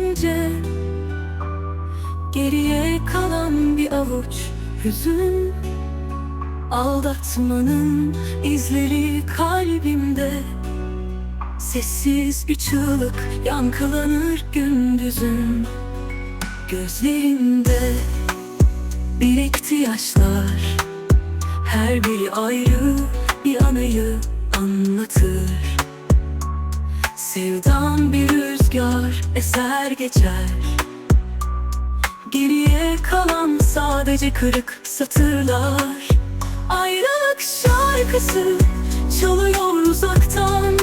gelince Geriye kalan bir avuç hüzün. Aldatmanın izleri kalbimde Sessiz bir çığlık yankılanır gündüzün Gözlerinde. Birikti yaşlar Her biri ayrı bir anıyı anlatır eser geçer. Geriye kalan sadece kırık satırlar. Ayrılık şarkısı çalıyor uzaktan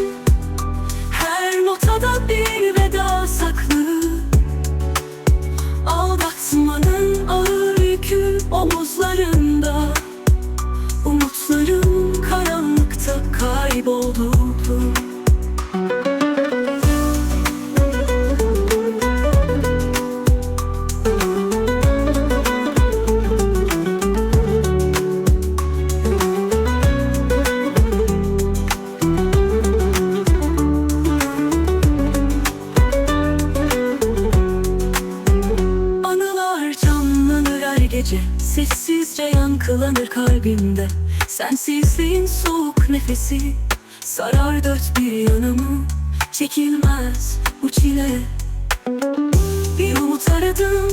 gece Sessizce yankılanır kalbimde. Sensizliğin soğuk nefesi Sarar dört bir yanımı Çekilmez bu çile. Bir umut aradım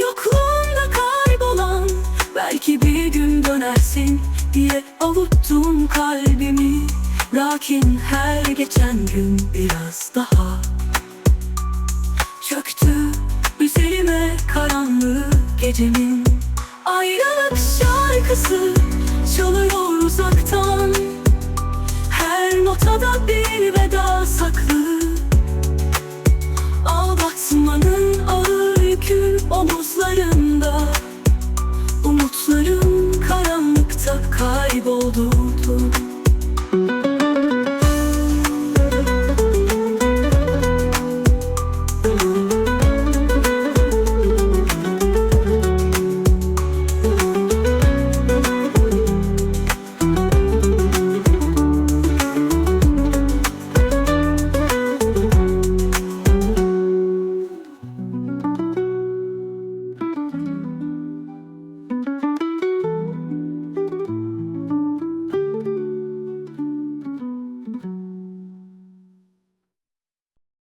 Yokluğunda kaybolan Belki bir gün dönersin Diye avuttum kalbimi. Lakin her geçen gün biraz daha Çöktü üzerime karanlığı gecenin şarkısı çalıyor uzaktan. Her notada bir veda